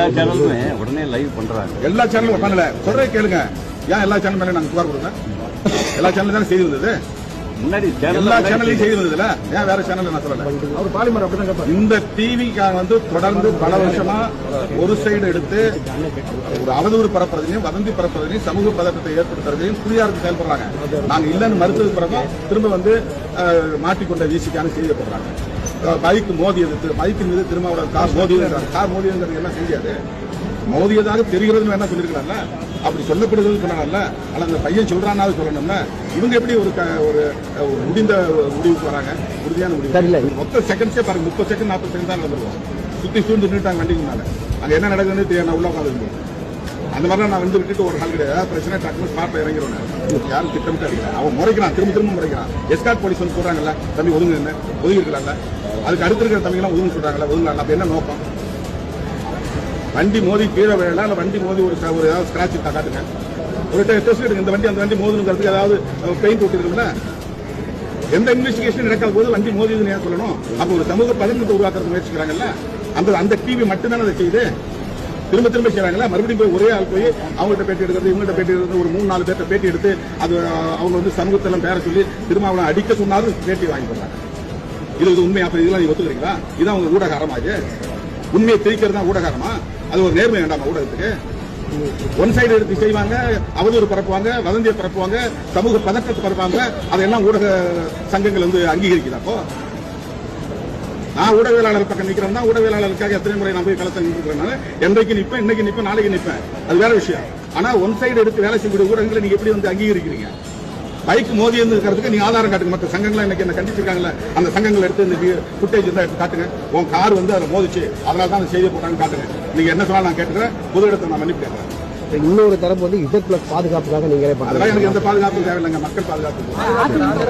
எல்லா சேனலுமே உடனே லைவ் பண்றாங்க. எல்லா சேனலும் பண்ணல சொல்றே கேளுங்க. ஏன் எல்லா சேனல் மேலே நாங்கள் புகார் கொடுங்க? எல்லா சேனலும் தானே செய்தி வந்தது? முன்னாடி எல்லா சேனல் சேனல்லையும் செய்தி வந்ததுல ஏன் வேற சேனல் நான் சொல்லல? அவர் பாலிமர் அப்படிதான் இந்த டிவிக்காக வந்து தொடர்ந்து பல வருஷமா ஒரு சைடு எடுத்து ஒரு அவதூறு பரப்புறதையும் வதந்தி பரப்புறதையும் சமூக பதட்டத்தை ஏற்படுத்துறதையும் குறியாருக்கு செயல்படுறாங்க. நாங்க இல்லைன்னு மறுத்தது பிறகு திரும்ப வந்து மாட்டிக்கொண்ட வீசிக்கான செய்தியை போடுறாங்க. பைக் மோதியது பைக்கின் மீது திருமாவளவன் கார் மோதியது கார் மோதியதுங்கிறது என்ன செய்யாது மோதியதாக தெரிகிறதுன்னு வேணா சொல்லிருக்கலாம்ல அப்படி சொல்லப்படுதுன்னு சொன்னாங்கல்ல? ஆனா அந்த பையன் சொல்றானாவது சொல்லணும்ல? இவங்க எப்படி ஒரு க- ஒரு முடிந்த முடிவுக்கு வராங்க? உறுதியான முடிவு. மொத்த செகண்ட்ஸே பாருங்க முப்பது செகண்ட் நாற்பது செகண்ட் தான் நடந்துருவோம் சுத்தி சூழ்ந்து நின்றுட்டாங்க வண்டிக்கு மேல. அங்க என்ன நடக்குதுன்னு தெரியாது உள்ள உட்காந்து அந்த மாதிரி நான் வந்து விட்டுட்டு ஒரு நாள் கிடையாது. ஏதாவது பிரச்சனை டக்குனு ஸ்பாட்ல இறங்கிடுவேன் யாரும் திட்டமிட்டு அடிக்கல. அவன் முறைக்கிறான் திரும்ப திரும்ப முறைக்கிறான். எஸ்கார்ட் போலீஸ் வந்து சொல்றாங்கல்ல தம்பி ஒதுங்க என்ன? ஒதுங்கி இருக்கலாம்ல அதுக்கு அடுத்து இருக்கிற தம்பிங்களாம் ஒதுங்க சொல்றாங்கல்ல ஒதுங்கலாம் அப்ப என்ன நோக்கம்? வண்டி மோதி கீழே விழலாம் இல்லை வண்டி மோதி ஒரு ஒரு ஏதாவது ஸ்க்ராட்ச் காட்டுங்க. ஒரு டெஸ்ட் எடுங்க இந்த வண்டி அந்த வண்டி மோதுங்கிறதுக்கு ஏதாவது பெயிண்ட் ஒட்டிருக்குல்ல எந்த இன்வெஸ்டிகேஷன் நடக்காத போது வண்டி மோதிதுன்னு ஏன் சொல்லணும்? அப்போ ஒரு சமூக பதற்றத்தை உருவாக்குறது முயற்சிக்கிறாங்கல்ல? அந்த அந்த டிவி மட்டும்தானே அதை செய்யுது? திரும்ப திரும்ப செய்றாங்கல்ல? மறுபடியும் போய் ஒரே ஆள் போய் அவங்கள்ட்ட பேட்டி எடுக்கிறது இவங்கள்ட்ட பேட்டி எடுக்கிறது ஒரு மூணு நாலு பேர்ட்ட பேட்டி எடுத்து அது அவங்க வந்து சமூகத்தெல்லாம் பேர சொல்லி திரும்ப அவனை அடிக்க சொன்னாலும் பேட்டி வாங்கி போடுறாங்க இது உண்மை அப்ப இதெல்லாம் நீங்க ஒத்துக்கிறீங்களா? இதான் அவங்க ஊடகாரமாக இது உண்மையை திரிக்கிறது தான் ஊடகாரமா அது ஒரு நேர்மை வேண்டாமா ஊடகத்துக்கு? ஒன் சைடு எடுத்து செய்வாங்க அவதூறு பரப்புவாங்க வதந்தியை பரப்புவாங்க சமூக பதற்றத்தை பரப்பாங்க அதெல்லாம் ஊடக சங்கங்கள் வந்து அங்கீகரிக்குதாப்போ நான் ஊடகவியலாளர் பக்கம் நிக்கிறேன் தான் ஊடகவியலாளருக்காக எத்தனை முறை நான் போய் களத்தில் நின்றுக்கிறேன் என்றைக்கு நிப்பேன் இன்னைக்கு நிப்பேன் நாளைக்கு நிற்பேன். அது வேற விஷயம். ஆனா ஒன் சைடு எடுத்து வேலை செய்யக்கூடிய ஊடகங்களை நீங்க எப்படி வந்து அங்கீகரிக்கிறீங்க? பைக் மோதி இருக்கிறதுக்கு நீங்க ஆதாரம் காட்டுங்க. மற்ற சங்கங்கள் இன்னைக்கு என்ன கண்டிச்சிருக்காங்கல்ல அந்த சங்கங்கள் எடுத்து இந்த ஃபுட்டேஜ் இருந்தா எடுத்து காட்டுங்க. உன் கார் வந்து அதில் மோதிச்சு அதனால தான் அந்த செய்தியை போட்டாங்க காட்டுங்க. நீங்க என்ன சொன்னாலும் நான் கேட்டுக்கிறேன். பொது இடத்தை நான் மன்னிப்பு கேட்கிறேன். இன்னொரு தரப்பு வந்து பிளஸ் பாதுகாப்புக்காக நீங்களே அதெல்லாம் எனக்கு எந்த பாதுகாப்பும் தேவையில்லைங்க. மக்கள் பாதுகாப்பு.